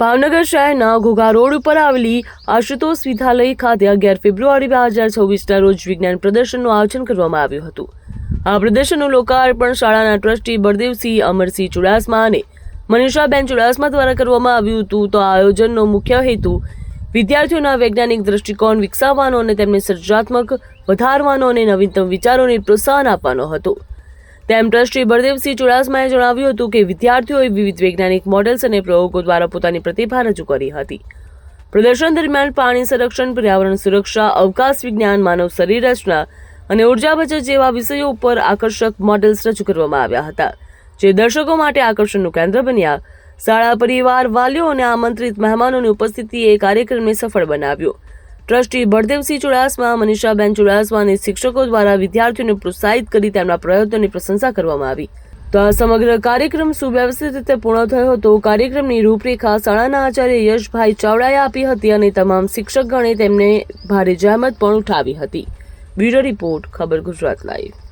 ભાવનગર શહેરના ઘોઘા રોડ ઉપર આવેલી આશુતોષ વિદ્યાલય ખાતે અગિયાર ફેબ્રુઆરી બે હજાર છવ્વીસના રોજ વિજ્ઞાન પ્રદર્શનનું આયોજન કરવામાં આવ્યું હતું. આ પ્રદર્શનનું લોકાર્પણ શાળાના ટ્રસ્ટી બળદેવસિંહ અમરસિંહ ચુડાસમા અને મનીષાબેન ચુડાસમા દ્વારા કરવામાં આવ્યું હતું. તો આ આયોજનનો મુખ્ય હેતુ વિદ્યાર્થીઓના વૈજ્ઞાનિક દ્રષ્ટિકોણ વિકસાવવાનો અને તેમને સર્જનાત્મક વધારવાનો અને નવીનતમ વિચારોને પ્રોત્સાહન આપવાનો હતો. તેમ ટ્રસ્ટી બળદેવસિંહ ચુડાસમાએ જણાવ્યું હતું કે વિદ્યાર્થીઓએ વિવિધ વૈજ્ઞાનિક મોડેલ્સ અને પ્રયોગો દ્વારા પોતાની પ્રતિભા રજૂ કરી હતી. પ્રદર્શન દરમિયાન પાણી સંરક્ષણ, પર્યાવરણ સુરક્ષા, અવકાશ વિજ્ઞાન, માનવ શરીર રચના અને ઊર્જા બચત જેવા વિષયો ઉપર આકર્ષક મોડેલ્સ રજૂ કરવામાં આવ્યા હતા. જે દર્શકો માટે આકર્ષણનું કેન્દ્ર બન્યા. શાળા પરિવાર, વાલીઓ અને આમંત્રિત મહેમાનોની ઉપસ્થિતિએ કાર્યક્રમને સફળ બનાવ્યો. ટ્રસ્ટી બળદેવસિંહ ચુડાસમા, મનીષાબેન ચુડાસમા અને શિક્ષકો દ્વારા વિદ્યાર્થીઓને પ્રોત્સાહિત કરી તેમના પ્રયત્નોની પ્રશંસા કરવામાં આવી. તો આ સમગ્ર કાર્યક્રમ સુવ્યવસ્થિત રીતે પૂર્ણ થયો હતો. કાર્યક્રમની રૂપરેખા શાળાના આચાર્ય યશભાઈ ચાવડાએ આપી હતી અને તમામ શિક્ષકગણે તેમને ભારે જહેમત પણ ઉઠાવી હતી. બ્યુરો રિપોર્ટ, ખબર ગુજરાત લાઈવ.